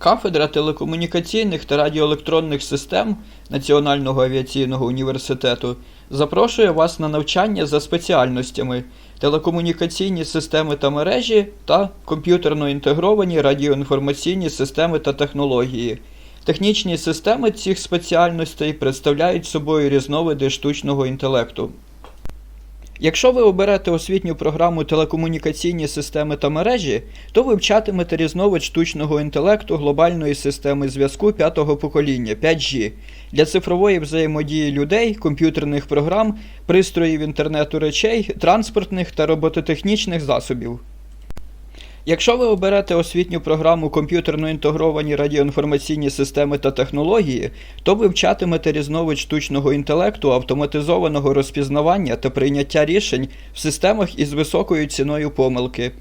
Кафедра телекомунікаційних та радіоелектронних систем Національного авіаційного університету запрошує вас на навчання за спеціальностями телекомунікаційні системи та мережі та комп'ютерно інтегровані радіоінформаційні системи та технології. Технічні системи цих спеціальностей представляють собою різновиди штучного інтелекту. Якщо ви оберете освітню програму телекомунікаційні системи та мережі, то вивчатимете різновид штучного інтелекту глобальної системи зв'язку п'ятого покоління 5G для цифрової взаємодії людей, комп'ютерних програм, пристроїв інтернету речей, транспортних та робототехнічних засобів. Якщо ви оберете освітню програму комп'ютерно інтегровані радіоінформаційні системи та технології, то вивчатимете різновид штучного інтелекту, автоматизованого розпізнавання та прийняття рішень в системах із високою ціною помилки.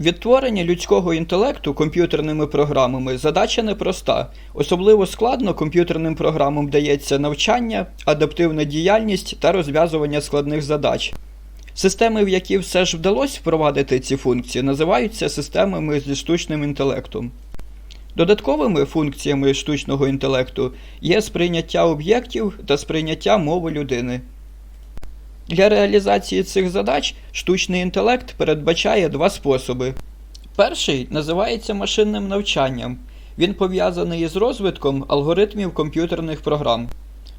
Відтворення людського інтелекту комп'ютерними програмами задача непроста. Особливо складно комп'ютерним програмам дається навчання, адаптивна діяльність та розв'язування складних задач. Системи, в які все ж вдалося впровадити ці функції, називаються системами зі штучним інтелектом. Додатковими функціями штучного інтелекту є сприйняття об'єктів та сприйняття мови людини. Для реалізації цих задач штучний інтелект передбачає два способи. Перший називається машинним навчанням. Він пов'язаний із розвитком алгоритмів комп'ютерних програм.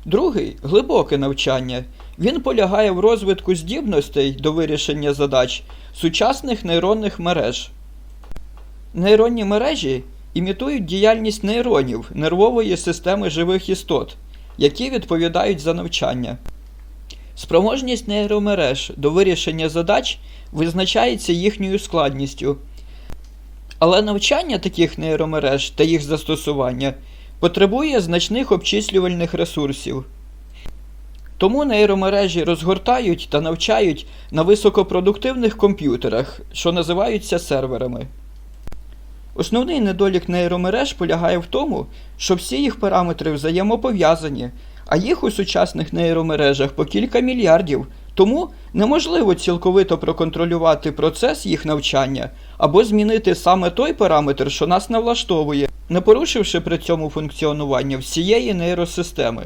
Другий глибоке навчання. Він полягає в розвитку здібностей до вирішення задач сучасних нейронних мереж. Нейронні мережі імітують діяльність нейронів нервової системи живих істот, які відповідають за навчання. Спроможність нейромереж до вирішення задач визначається їхньою складністю. Але навчання таких нейромереж та їх застосування потребує значних обчислювальних ресурсів. Тому нейромережі розгортають та навчають на високопродуктивних комп'ютерах, що називаються серверами. Основний недолік нейромереж полягає в тому, що всі їх параметри взаємопов'язані, а їх у сучасних нейромережах по кілька мільярдів, тому неможливо цілковито проконтролювати процес їх навчання або змінити саме той параметр, що нас не влаштовує, не порушивши при цьому функціонування всієї нейросистеми.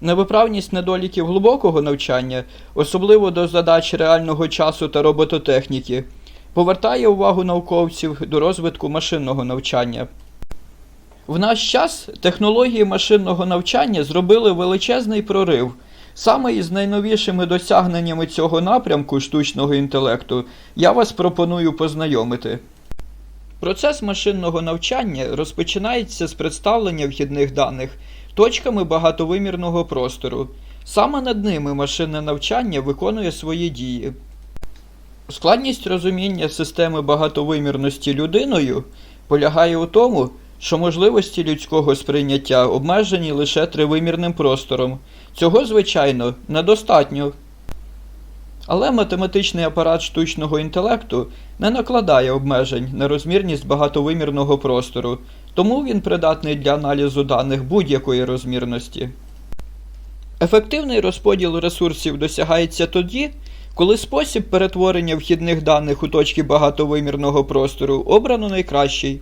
Невиправність недоліків глибокого навчання, особливо до задач реального часу та робототехніки, повертає увагу науковців до розвитку машинного навчання. В наш час технології машинного навчання зробили величезний прорив. Саме із найновішими досягненнями цього напрямку штучного інтелекту я вас пропоную познайомити. Процес машинного навчання розпочинається з представлення вхідних даних точками багатовимірного простору. Саме над ними машинне навчання виконує свої дії. Складність розуміння системи багатовимірності людиною полягає у тому, що можливості людського сприйняття обмежені лише тривимірним простором. Цього, звичайно, недостатньо. Але математичний апарат штучного інтелекту не накладає обмежень на розмірність багатовимірного простору, тому він придатний для аналізу даних будь-якої розмірності. Ефективний розподіл ресурсів досягається тоді, коли спосіб перетворення вхідних даних у точки багатовимірного простору обрано найкращий.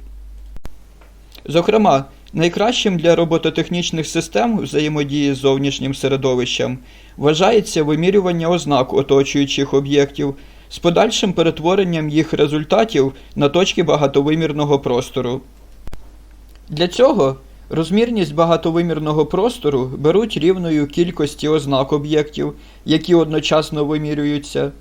Зокрема, найкращим для робототехнічних систем взаємодії з зовнішнім середовищем вважається вимірювання ознак оточуючих об'єктів з подальшим перетворенням їх результатів на точки багатовимірного простору. Для цього розмірність багатовимірного простору беруть рівною кількості ознак об'єктів, які одночасно вимірюються,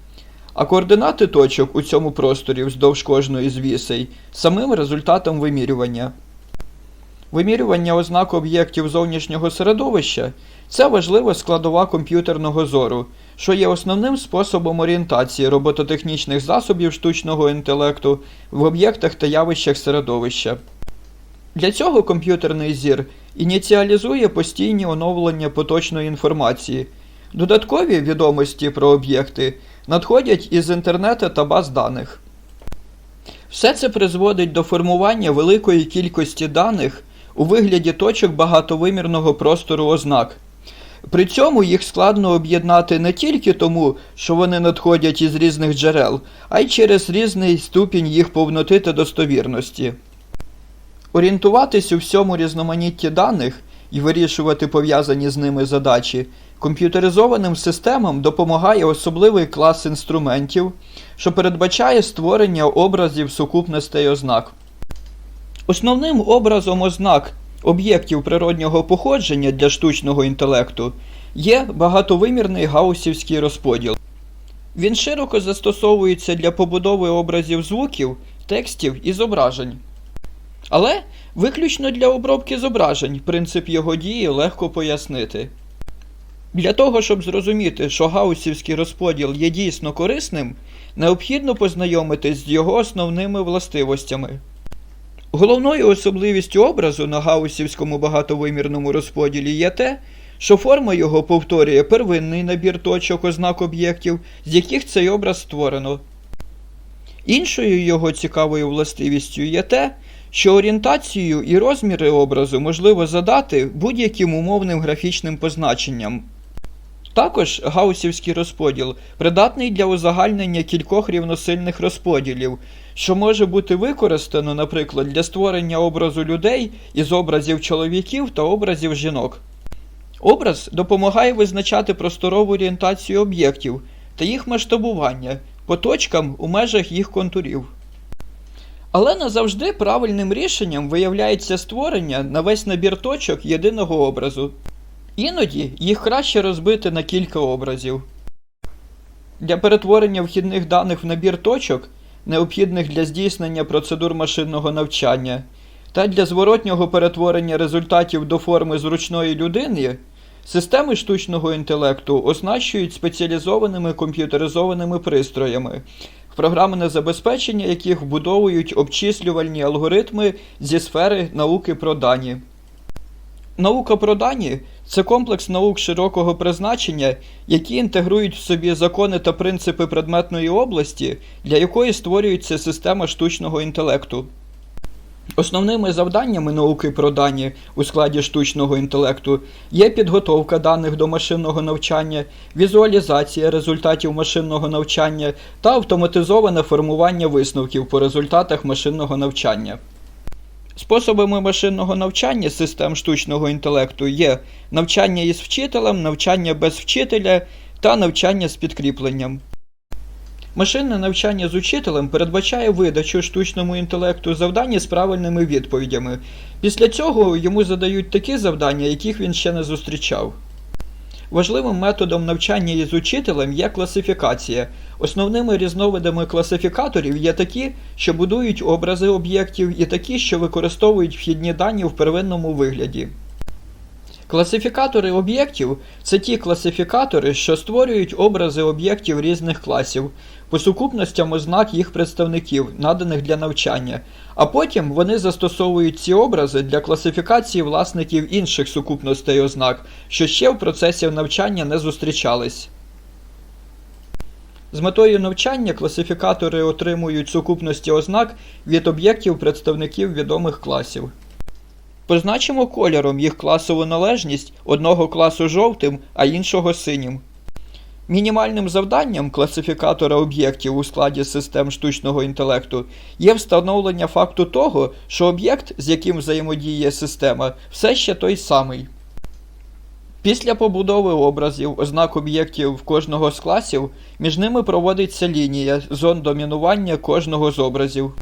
а координати точок у цьому просторі вздовж кожної з вісей самим результатом вимірювання. Вимірювання ознак об'єктів зовнішнього середовища це важлива складова комп'ютерного зору, що є основним способом орієнтації робототехнічних засобів штучного інтелекту в об'єктах та явищах середовища. Для цього комп'ютерний зір ініціалізує постійні оновлення поточної інформації. Додаткові відомості про об'єкти надходять із інтернету та баз даних. Все це призводить до формування великої кількості даних у вигляді точок багатовимірного простору ознак. При цьому їх складно об'єднати не тільки тому, що вони надходять із різних джерел, а й через різний ступінь їх повноти та достовірності. Орієнтуватись у всьому різноманітті даних і вирішувати пов'язані з ними задачі комп'ютеризованим системам допомагає особливий клас інструментів, що передбачає створення образів сукупностей ознак. Основним образом ознак об'єктів природнього походження для штучного інтелекту є багатовимірний гаусівський розподіл. Він широко застосовується для побудови образів звуків, текстів і зображень. Але виключно для обробки зображень принцип його дії легко пояснити. Для того, щоб зрозуміти, що гаусівський розподіл є дійсно корисним, необхідно познайомитись з його основними властивостями. Головною особливістю образу на гаусівському багатовимірному розподілі є те, що форма його повторює первинний набір точок ознак об'єктів, з яких цей образ створено. Іншою його цікавою властивістю є те, що орієнтацію і розміри образу можливо задати будь-яким умовним графічним позначенням. Також гаусівський розподіл придатний для узагальнення кількох рівносильних розподілів, що може бути використано, наприклад, для створення образу людей із образів чоловіків та образів жінок. Образ допомагає визначати просторову орієнтацію об'єктів та їх масштабування по точкам у межах їх контурів. Але не завжди правильним рішенням виявляється створення на весь набір точок єдиного образу. Іноді їх краще розбити на кілька образів. Для перетворення вхідних даних в набір точок, необхідних для здійснення процедур машинного навчання, та для зворотнього перетворення результатів до форми зручної людини, системи штучного інтелекту оснащують спеціалізованими комп'ютеризованими пристроями, в програмне забезпечення яких вбудовують обчислювальні алгоритми зі сфери науки про дані. Наука про дані це комплекс наук широкого призначення, які інтегрують в собі закони та принципи предметної області, для якої створюється система штучного інтелекту. Основними завданнями науки про дані у складі штучного інтелекту є підготовка даних до машинного навчання, візуалізація результатів машинного навчання та автоматизоване формування висновків по результатах машинного навчання. Способами машинного навчання систем штучного інтелекту є навчання із вчителем, навчання без вчителя та навчання з підкріпленням. Машинне навчання з учителем передбачає видачу штучному інтелекту завдання з правильними відповідями. Після цього йому задають такі завдання, яких він ще не зустрічав. Важливим методом навчання із учителем є класифікація. Основними різновидами класифікаторів є такі, що будують образи об'єктів, і такі, що використовують вхідні дані в первинному вигляді. Класифікатори об'єктів це ті класифікатори, що створюють образи об'єктів різних класів, по сукупностям ознак їх представників, наданих для навчання, а потім вони застосовують ці образи для класифікації власників інших сукупностей ознак, що ще в процесі навчання не зустрічались. З метою навчання класифікатори отримують сукупності ознак від об'єктів представників відомих класів. Позначимо кольором їх класову належність одного класу жовтим, а іншого синім. Мінімальним завданням класифікатора об'єктів у складі систем штучного інтелекту є встановлення факту того, що об'єкт, з яким взаємодіє система, все ще той самий. Після побудови образів ознак об'єктів кожного з класів між ними проводиться лінія зон домінування кожного з образів.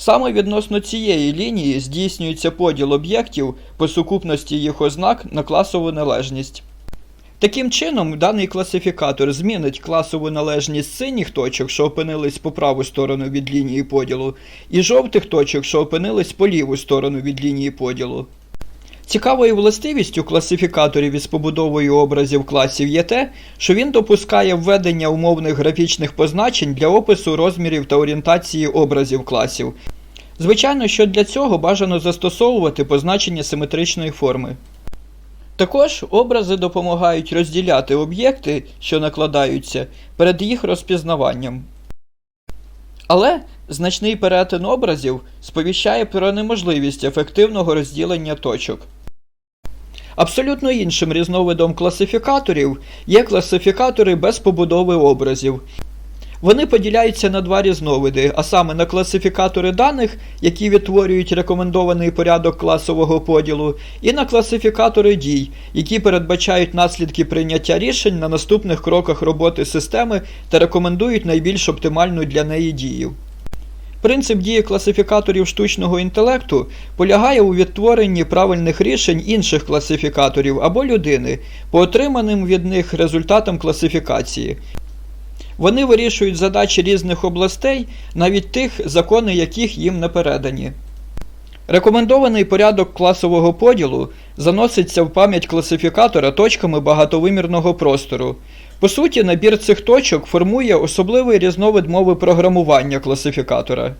Саме відносно цієї лінії здійснюється поділ об'єктів по сукупності їх ознак на класову належність. Таким чином, даний класифікатор змінить класову належність синіх точок, що опинились по праву сторону від лінії поділу, і жовтих точок, що опинились по ліву сторону від лінії поділу. Цікавою властивістю класифікаторів із побудовою образів класів є те, що він допускає введення умовних графічних позначень для опису розмірів та орієнтації образів класів. Звичайно, що для цього бажано застосовувати позначення симетричної форми. Також образи допомагають розділяти об'єкти, що накладаються, перед їх розпізнаванням. Але значний перетин образів сповіщає про неможливість ефективного розділення точок. Абсолютно іншим різновидом класифікаторів є класифікатори без побудови образів. Вони поділяються на два різновиди, а саме на класифікатори даних, які відтворюють рекомендований порядок класового поділу, і на класифікатори дій, які передбачають наслідки прийняття рішень на наступних кроках роботи системи та рекомендують найбільш оптимальну для неї дію. Принцип дії класифікаторів штучного інтелекту полягає у відтворенні правильних рішень інших класифікаторів або людини по отриманим від них результатам класифікації. Вони вирішують задачі різних областей, навіть тих, закони яких їм не передані. Рекомендований порядок класового поділу заноситься в пам'ять класифікатора точками багатовимірного простору. По суті, набір цих точок формує особливий різновид мови програмування класифікатора.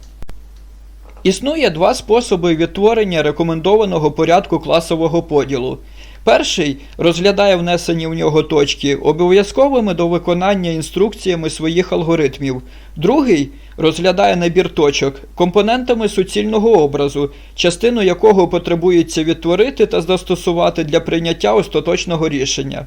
Існує два способи відтворення рекомендованого порядку класового поділу. Перший розглядає внесені в нього точки обов'язковими до виконання інструкціями своїх алгоритмів. Другий розглядає набір точок компонентами суцільного образу, частину якого потребується відтворити та застосувати для прийняття остаточного рішення.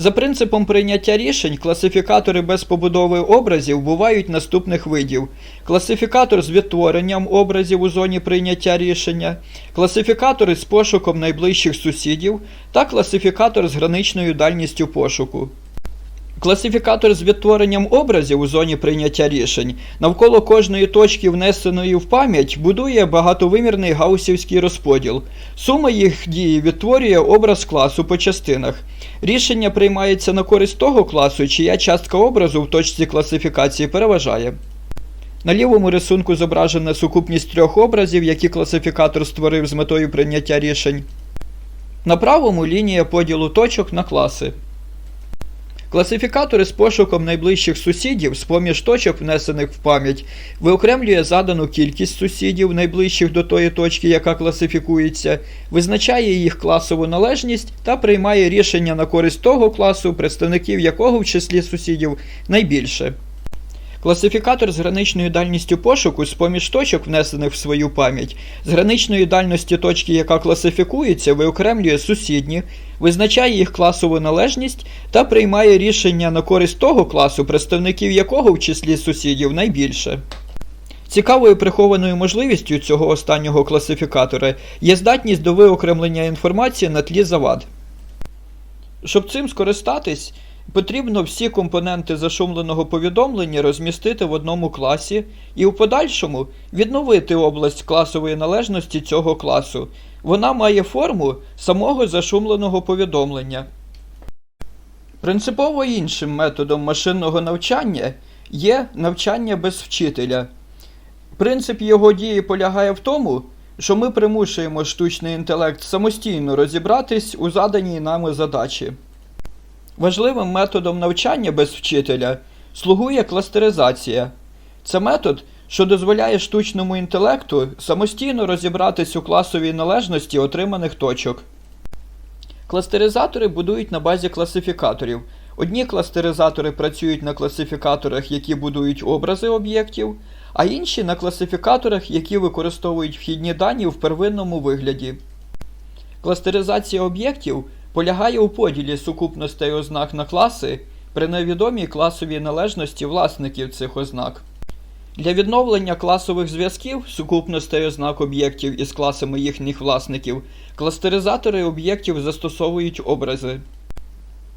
За принципом прийняття рішень, класифікатори без побудови образів бувають наступних видів: класифікатор з відтворенням образів у зоні прийняття рішення, класифікатори з пошуком найближчих сусідів та класифікатор з граничною дальністю пошуку. Класифікатор з відтворенням образів у зоні прийняття рішень навколо кожної точки, внесеної в пам'ять, будує багатовимірний гаусівський розподіл. Сума їх дії відтворює образ класу по частинах. Рішення приймається на користь того класу, чия частка образу в точці класифікації переважає. На лівому рисунку зображена сукупність трьох образів, які класифікатор створив з метою прийняття рішень. На правому лінія поділу точок на класи. Класифікатори з пошуком найближчих сусідів з поміж точок, внесених в пам'ять, виокремлює задану кількість сусідів, найближчих до тої точки, яка класифікується, визначає їх класову належність та приймає рішення на користь того класу, представників якого в числі сусідів найбільше. Класифікатор з граничною дальністю пошуку з поміж точок, внесених в свою пам'ять, з граничної дальності точки, яка класифікується, виокремлює сусідні, визначає їх класову належність та приймає рішення на користь того класу, представників якого в числі сусідів найбільше. Цікавою прихованою можливістю цього останнього класифікатора є здатність до виокремлення інформації на тлі завад. Щоб цим скористатись, Потрібно всі компоненти зашумленого повідомлення розмістити в одному класі і у подальшому відновити область класової належності цього класу. Вона має форму самого зашумленого повідомлення. Принципово іншим методом машинного навчання є навчання без вчителя. Принцип його дії полягає в тому, що ми примушуємо штучний інтелект самостійно розібратись у заданій нами задачі. Важливим методом навчання без вчителя слугує кластеризація. Це метод, що дозволяє штучному інтелекту самостійно розібратись у класовій належності отриманих точок. Кластеризатори будують на базі класифікаторів. Одні кластеризатори працюють на класифікаторах, які будують образи об'єктів, а інші на класифікаторах, які використовують вхідні дані в первинному вигляді. Кластеризація об'єктів полягає у поділі сукупностей ознак на класи при невідомій класовій належності власників цих ознак. Для відновлення класових зв'язків сукупностей ознак об'єктів із класами їхніх власників кластеризатори об'єктів застосовують образи.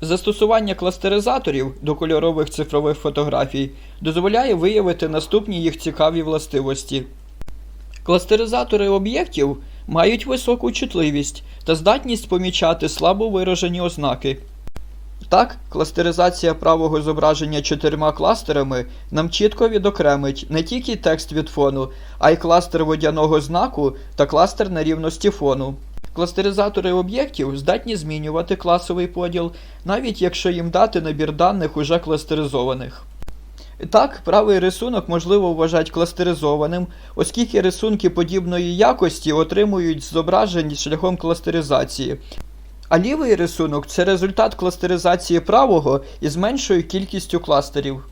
Застосування кластеризаторів до кольорових цифрових фотографій дозволяє виявити наступні їх цікаві властивості. Кластеризатори об'єктів мають високу чутливість та здатність помічати слабо виражені ознаки. Так, кластеризація правого зображення чотирма кластерами нам чітко відокремить не тільки текст від фону, а й кластер водяного знаку та кластер нерівності фону. Кластеризатори об'єктів здатні змінювати класовий поділ, навіть якщо їм дати набір даних уже кластеризованих. Так, правий рисунок можливо вважати кластеризованим, оскільки рисунки подібної якості отримують зображень шляхом кластеризації. А лівий рисунок це результат кластеризації правого із меншою кількістю кластерів.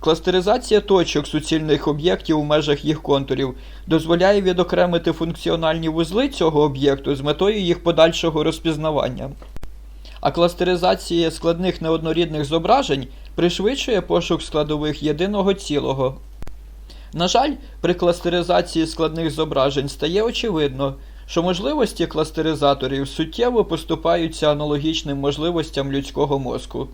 Кластеризація точок суцільних об'єктів у межах їх контурів дозволяє відокремити функціональні вузли цього об'єкту з метою їх подальшого розпізнавання. а кластеризація складних неоднорідних зображень пришвидшує пошук складових єдиного цілого. На жаль, при кластеризації складних зображень стає очевидно, що можливості кластеризаторів суттєво поступаються аналогічним можливостям людського мозку.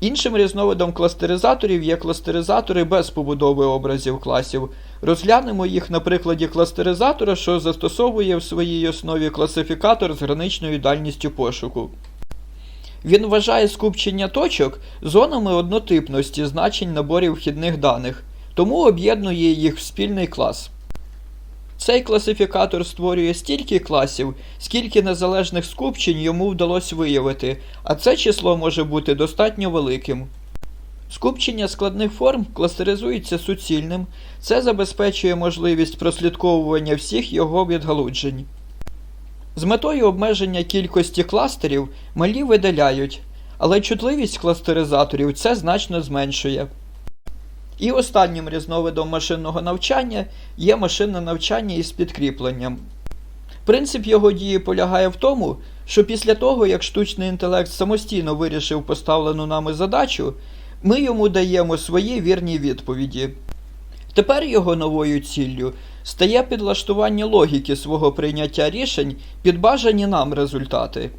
Іншим різновидом кластеризаторів є кластеризатори без побудови образів класів. Розглянемо їх на прикладі кластеризатора, що застосовує в своїй основі класифікатор з граничною дальністю пошуку. Він вважає скупчення точок зонами однотипності значень наборів вхідних даних, тому об'єднує їх в спільний клас. Цей класифікатор створює стільки класів, скільки незалежних скупчень йому вдалося виявити, а це число може бути достатньо великим. Скупчення складних форм кластеризується суцільним, це забезпечує можливість прослідковування всіх його відгалуджень. З метою обмеження кількості кластерів малі видаляють, але чутливість кластеризаторів це значно зменшує. І останнім різновидом машинного навчання є машинне навчання із підкріпленням. Принцип його дії полягає в тому, що після того, як штучний інтелект самостійно вирішив поставлену нами задачу, ми йому даємо свої вірні відповіді. Тепер його новою ціллю стає підлаштування логіки свого прийняття рішень під бажані нам результати.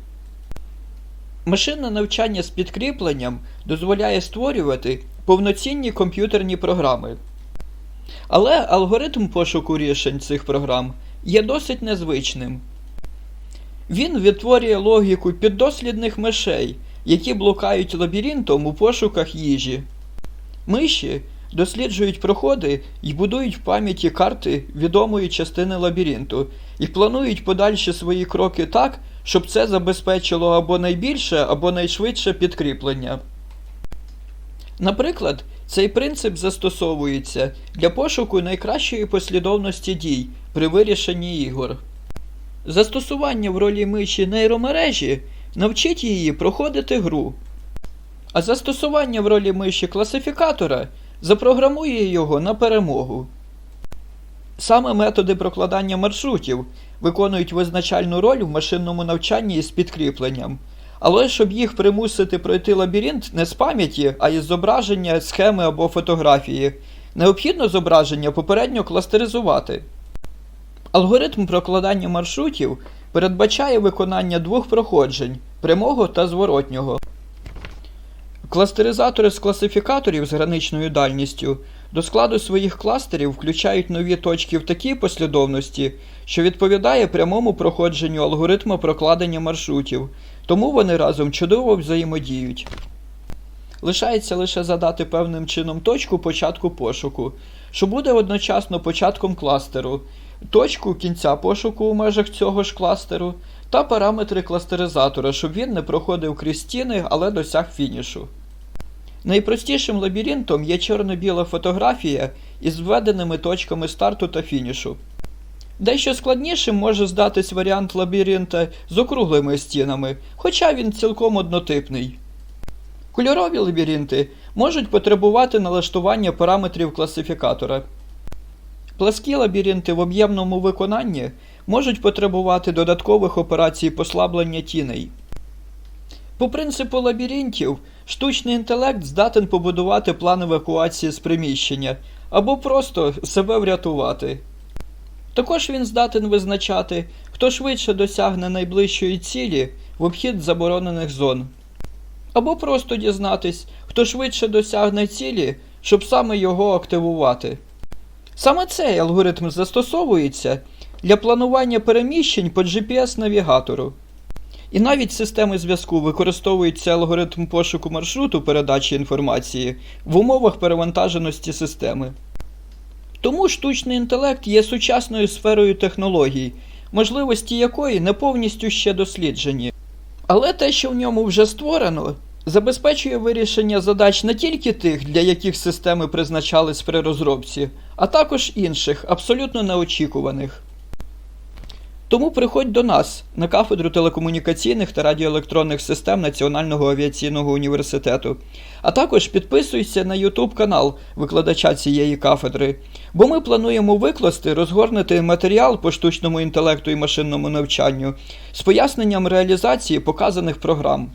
Машинне навчання з підкріпленням дозволяє створювати повноцінні комп'ютерні програми. Але алгоритм пошуку рішень цих програм є досить незвичним. Він відтворює логіку піддослідних мишей, які блукають лабіринтом у пошуках їжі. Миші досліджують проходи і будують в пам'яті карти відомої частини лабіринту і планують подальші свої кроки так, щоб це забезпечило або найбільше, або найшвидше підкріплення. Наприклад, цей принцип застосовується для пошуку найкращої послідовності дій при вирішенні ігор. Застосування в ролі миші нейромережі навчить її проходити гру. А застосування в ролі миші класифікатора запрограмує його на перемогу. Саме методи прокладання маршрутів виконують визначальну роль в машинному навчанні із підкріпленням. Але щоб їх примусити пройти лабіринт не з пам'яті, а із зображення, схеми або фотографії, необхідно зображення попередньо кластеризувати. Алгоритм прокладання маршрутів передбачає виконання двох проходжень прямого та зворотнього. Кластеризатори з класифікаторів з граничною дальністю до складу своїх кластерів включають нові точки в такій послідовності, що відповідає прямому проходженню алгоритму прокладення маршрутів, тому вони разом чудово взаємодіють. Лишається лише задати певним чином точку початку пошуку, що буде одночасно початком кластеру, точку кінця пошуку у межах цього ж кластеру та параметри кластеризатора, щоб він не проходив крізь стіни, але досяг фінішу. Найпростішим лабіринтом є чорно-біла фотографія із введеними точками старту та фінішу. Дещо складнішим може здатись варіант лабіринта з округлими стінами, хоча він цілком однотипний. Кольорові лабіринти можуть потребувати налаштування параметрів класифікатора. Пласкі лабіринти в об'ємному виконанні можуть потребувати додаткових операцій послаблення тіней. По принципу лабіринтів, штучний інтелект здатен побудувати план евакуації з приміщення або просто себе врятувати. Також він здатен визначати, хто швидше досягне найближчої цілі в обхід заборонених зон. Або просто дізнатись, хто швидше досягне цілі, щоб саме його активувати. Саме цей алгоритм застосовується для планування переміщень по GPS-навігатору. І навіть системи зв'язку використовують цей алгоритм пошуку маршруту передачі інформації в умовах перевантаженості системи. Тому штучний інтелект є сучасною сферою технологій, можливості якої не повністю ще досліджені. Але те, що в ньому вже створено, забезпечує вирішення задач не тільки тих, для яких системи призначались при розробці, а також інших, абсолютно неочікуваних. Тому приходь до нас на кафедру телекомунікаційних та радіоелектронних систем Національного авіаційного університету. А також підписуйся на YouTube канал викладача цієї кафедри, бо ми плануємо викласти розгорнути матеріал по штучному інтелекту і машинному навчанню з поясненням реалізації показаних програм.